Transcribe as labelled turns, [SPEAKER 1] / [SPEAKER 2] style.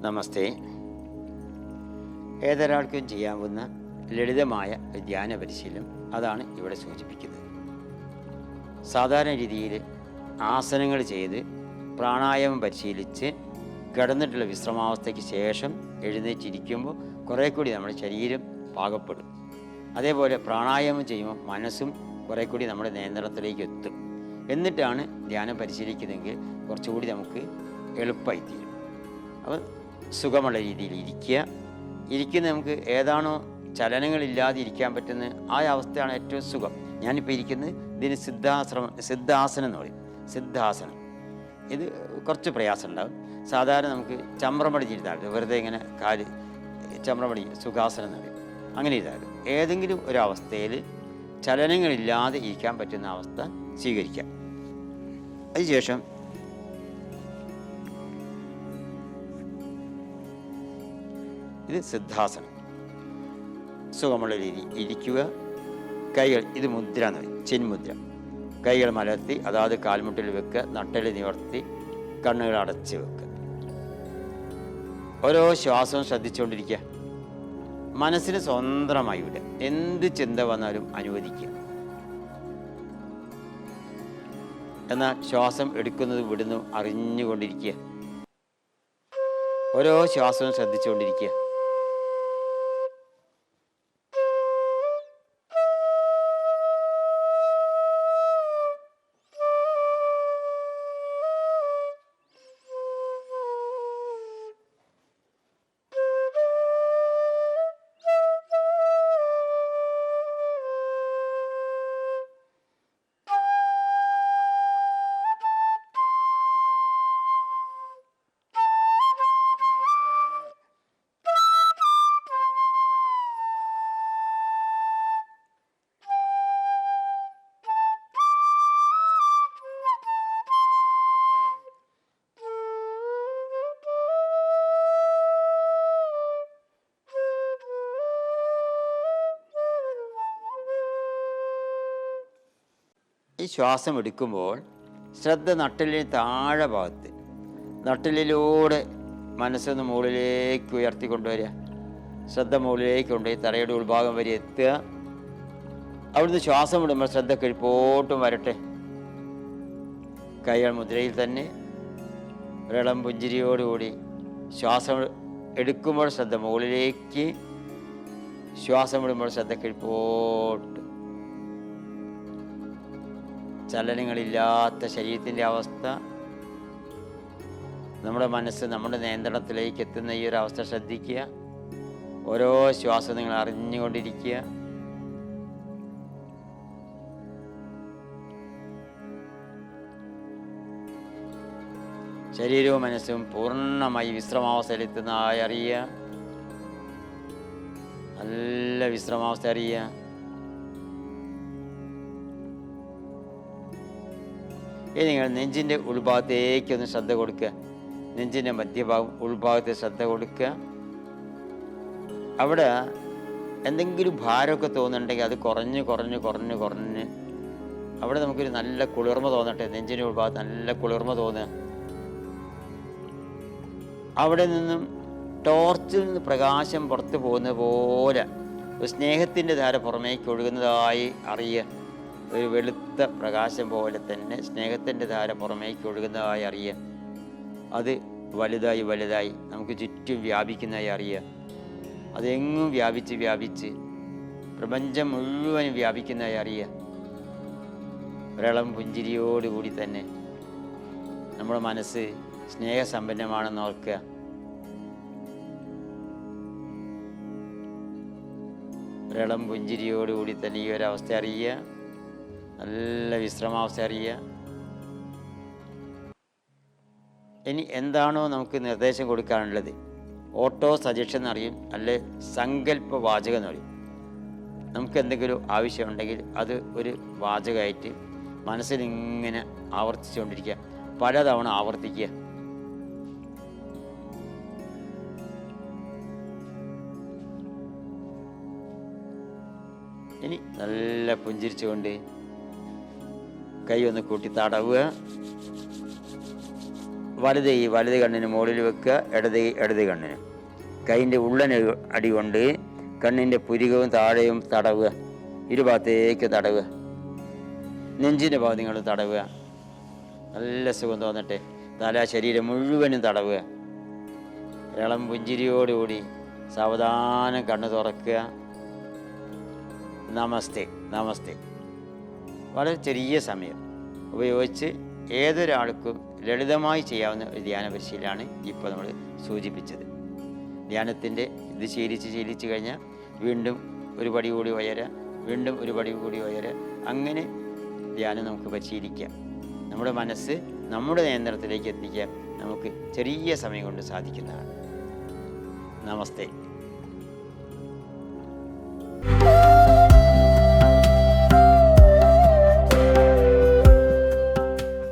[SPEAKER 1] നമസ്തേ. ഏതൊരാൾക്കും ചെയ്യാവുന്ന ലളിതമായ ഒരു ധ്യാന പരിശീലനം അതാണ് ഇവിടെ സൂചിപ്പിക്കുന്നത്. സാധാരണ രീതിയിൽ ആസനങ്ങൾ ചെയ്ത് പ്രാണായാമം പരിശീലിച്ച് കിടന്നിട്ടുള്ള വിശ്രമാവസ്ഥയ്ക്ക് ശേഷം എഴുന്നേറ്റിരിക്കുമ്പോൾ കുറേ കൂടി നമ്മുടെ ശരീരം പാകപ്പെടും. അതേപോലെ പ്രാണായാമം ചെയ്യുമ്പോൾ മനസ്സും കുറേ കൂടി നമ്മുടെ നിയന്ത്രണത്തിലേക്ക് എത്തും. എന്നിട്ടാണ് ധ്യാനം പരിശീലിക്കുന്നതെങ്കിൽ കുറച്ചുകൂടി നമുക്ക് എളുപ്പമായി തീരും. അപ്പോൾ സുഖമുള്ള രീതിയിൽ ഇരിക്കുക. ഇരിക്കുന്ന നമുക്ക് ഏതാണോ ചലനങ്ങളില്ലാതെ ഇരിക്കാൻ പറ്റുന്ന ആ അവസ്ഥയാണ് ഏറ്റവും സുഖം. ഞാനിപ്പോൾ ഇരിക്കുന്നത് ഇതിന് സിദ്ധാശ്രമം സിദ്ധാസനം എന്ന് പറയും. സിദ്ധാസനം. ഇത് കുറച്ച് പ്രയാസം ഉണ്ടാകും സാധാരണ നമുക്ക് ചമ്രമടി ചെയ്താലും വെറുതെ ഇങ്ങനെ കാൽ ചമ്രമടി സുഖാസനം എന്ന് പറയും. അങ്ങനെ ചെയ്താലും ഏതെങ്കിലും ഒരവസ്ഥയിൽ ചലനങ്ങളില്ലാതെ ഇരിക്കാൻ പറ്റുന്ന അവസ്ഥ സ്വീകരിക്കാം. അതിനുശേഷം ഇത് സിദ്ധാസനം. സുഖമുള്ള രീതി. ഇരിക്കുക. കൈകൾ ഇത് മുദ്ര എന്ന് പറയും. ചെൻമുദ്ര. കൈകൾ മലർത്തി അതാത് കാൽമുട്ടിൽ വെക്കുക നട്ടൽ നിവർത്തി കണ്ണുകൾ അടച്ച് വെക്കുക. ഓരോ ശ്വാസവും ശ്രദ്ധിച്ചുകൊണ്ടിരിക്കുക. മനസ്സിന് സ്വതന്ത്രമായി വിടുക. എന്ത് ചിന്ത വന്നാലും അനുവദിക്കുക. എന്നാൽ ശ്വാസം എടുക്കുന്നത് വിടുന്നു അറിഞ്ഞുകൊണ്ടിരിക്കുക. ഓരോ ശ്വാസവും ശ്രദ്ധിച്ചുകൊണ്ടിരിക്കുക. ഈ ശ്വാസം എടുക്കുമ്പോൾ ശ്രദ്ധ നട്ടലിന് താഴെ ഭാഗത്ത് നട്ടലിലൂടെ മനസ്സൊന്ന് മുകളിലേക്ക് ഉയർത്തി കൊണ്ടുവരിക. ശ്രദ്ധ മുകളിലേക്ക് കൊണ്ടുപോയി തറയുടെ ഉൾഭാഗം വരെ എത്തുക. അവിടുന്ന് ശ്വാസം വിടുമ്പോൾ ശ്രദ്ധ കിഴിപ്പോട്ടും വരട്ടെ. കൈകൾ മുദ്രയിൽ തന്നെ ഒരിളം പുഞ്ചിരിയോടുകൂടി ശ്വാസം എടുക്കുമ്പോൾ ശ്രദ്ധ മുകളിലേക്ക് ശ്വാസം വിടുമ്പോൾ ശ്രദ്ധ കിഴിപ്പോട്ട് ചലനങ്ങളില്ലാത്ത ശരീരത്തിന്റെ അവസ്ഥ നമ്മുടെ മനസ്സ് നമ്മുടെ നിയന്ത്രണത്തിലേക്ക് എത്തുന്ന ഈ ഒരു അവസ്ഥ ശ്രദ്ധിക്കുക. ഓരോ ശ്വാസം നിങ്ങൾ അറിഞ്ഞുകൊണ്ടിരിക്കുക. ശരീരവും മനസ്സും പൂർണമായി വിശ്രമാവസ്ഥയിലെത്തുന്നതായി അറിയുക. നല്ല വിശ്രമാവസ്ഥ അറിയുക. ഇനി നിങ്ങൾ നെഞ്ചിന്റെ ഉൾഭാഗത്തേക്ക് ഒന്ന് ശ്രദ്ധ കൊടുക്കുക. നെഞ്ചിന്റെ മധ്യഭാഗം ഉൾഭാഗത്തെ ശ്രദ്ധ കൊടുക്കുക. അവിടെ എന്തെങ്കിലും ഭാരമൊക്കെ തോന്നുന്നുണ്ടെങ്കിൽ അത് കുറഞ്ഞ് കുറഞ്ഞ് കുറഞ്ഞ് കുറഞ്ഞ് അവിടെ നമുക്കൊരു നല്ല കുളിർമ തോന്നട്ടെ. നെഞ്ചിന്റെ ഉൾഭാഗത്ത് നല്ല കുളിർമ തോന്നുക. അവിടെ നിന്നും ടോർച്ചിൽ നിന്ന് പ്രകാശം പുറത്തു പോകുന്ന പോലെ സ്നേഹത്തിന്റെ ധാര പുറമേക്ക് ഒഴുകുന്നതായി അറിയുക. ഒരു വെളുത്ത പ്രകാശം പോലെ തന്നെ സ്നേഹത്തിന്റെ ധാര പുറമേക്ക് ഒഴുകുന്നതായി അറിയുക അത് വലുതായി വലുതായി നമുക്ക് ചുറ്റും വ്യാപിക്കുന്നതായി അറിയുക അതെങ്ങും വ്യാപിച്ച് വ്യാപിച്ച് പ്രപഞ്ചം മുഴുവനും വ്യാപിക്കുന്നതായി അറിയുക ഒരളം പുഞ്ചിരിയോടുകൂടി തന്നെ നമ്മുടെ മനസ്സ് സ്നേഹസമ്പന്നമാണെന്ന് ഓർക്കുക. ഒരളം പുഞ്ചിരിയോടുകൂടി തന്നെ ഈ ഒരവസ്ഥ അറിയുക. നല്ല വിശ്രമാവസ്ഥ ഇനി എന്താണോ നമുക്ക് നിർദ്ദേശം കൊടുക്കാനുള്ളത്. ഓട്ടോ സജഷൻ എന്നറിയും അല്ലെ സങ്കല്പ വാചകം എന്ന് പറയും നമുക്ക് എന്തെങ്കിലും ആവശ്യമുണ്ടെങ്കിൽ അത് ഒരു വാചകമായിട്ട് മനസ്സിലിങ്ങനെ ആവർത്തിച്ചുകൊണ്ടിരിക്കുക. പലതവണ ആവർത്തിക്കുക. ഇനി നല്ല പുഞ്ചിരിച്ചുകൊണ്ട് കൈ ഒന്ന് കൂട്ടി തടവുക. വലത് കൈ വലത് കണ്ണിന് മുകളിൽ വെക്കുക ഇടത് ഇടത് കണ്ണിന്. കൈന്റെ ഉള്ളന് അടി കൊണ്ട് കണ്ണിന്റെ പുരികവും താഴെയും തടവുക. ഇരുഭാഗത്തേക്ക് തടവുക. നെഞ്ചിന്റെ ഭാഗം നിങ്ങൾ തടവുക. നല്ല സുഖം തോന്നട്ടെ. തല ശരീരം മുഴുവനും തടവുക. ഇളം പുഞ്ചിരിയോടുകൂടി സാവധാനം കണ്ണ് തുറക്കുക. നമസ്തേ നമസ്തേ. വളരെ ചെറിയ സമയം ഉപയോഗിച്ച് ഏതൊരാൾക്കും ലളിതമായി ചെയ്യാവുന്ന ഒരു ധ്യാന പരിശീലനമാണ് ഇപ്പോൾ നമ്മൾ സൂചിപ്പിച്ചത്. ധ്യാനത്തിന്റെ ഇത് ശീലിച്ച് ശീലിച്ച് കഴിഞ്ഞാൽ വീണ്ടും ഒരു പടി കൂടി ഉയരുക വീണ്ടും ഒരു പടി കൂടി ഉയരുക അങ്ങനെ ധ്യാനം നമുക്ക് പരിശീലിക്കാം. നമ്മുടെ മനസ്സ് നമ്മുടെ നിയന്ത്രണത്തിലേക്ക് എത്തിക്കാൻ നമുക്ക് ചെറിയ സമയം കൊണ്ട് സാധിക്കുന്നതാണ്. നമസ്തേ.